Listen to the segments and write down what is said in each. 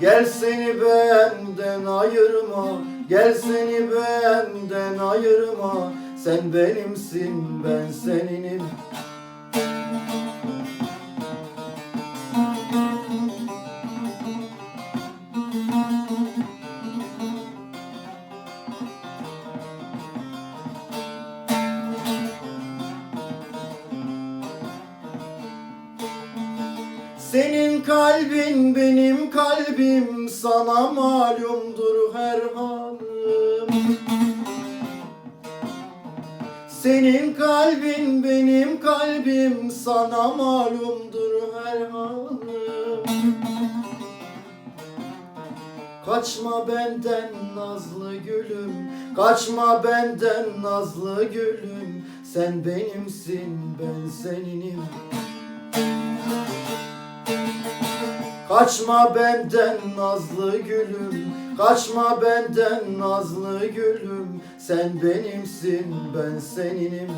Gel seni benden ayırma Gel seni benden ayırma. Sen benimsin ben seninim Senin kalbin benim kalbim sana malumdur her halim Senin kalbin benim kalbim sana malumdur her halim Kaçma benden nazlı gülüm Kaçma benden nazlı gülüm. Sen benimsin ben seninim Kaçma benden nazlı gülüm Kaçma benden nazlı gülüm. Sen benimsin ben seninim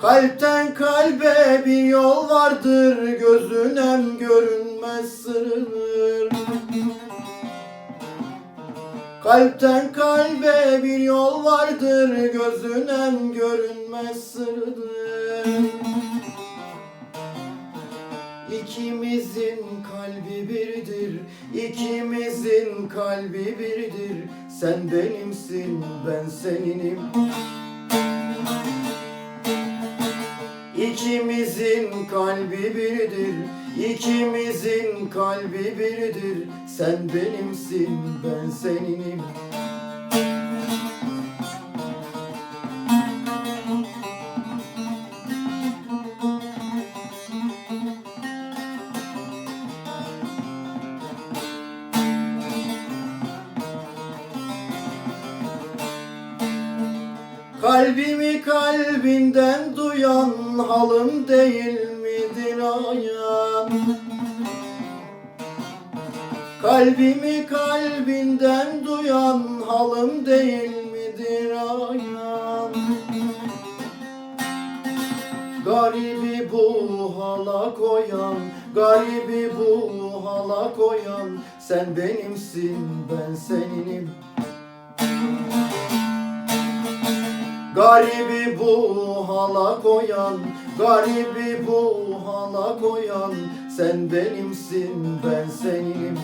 Kalpten kalbe bir yol vardır Gözünem görünmez sırrır Kalpten kalbe bir yol vardır Gözünem görünmez sırrır İkimizin kalbi biridir İkimizin kalbi biridir Sen benimsin ben seninim İkimizin kalbi biridir. İkimizin kalbi biridir. Sen benimsin ben seninim. Kalbimi kalbinden duyan halım değil midir ayan? Kalbimi kalbinden duyan halım değil midir ayan? Garibi bu hala koyan, garibi bu hala koyan Sen benimsin ben seninim Garibi hala koyan, garibi bu hala koyan Sen benimsin ben seninim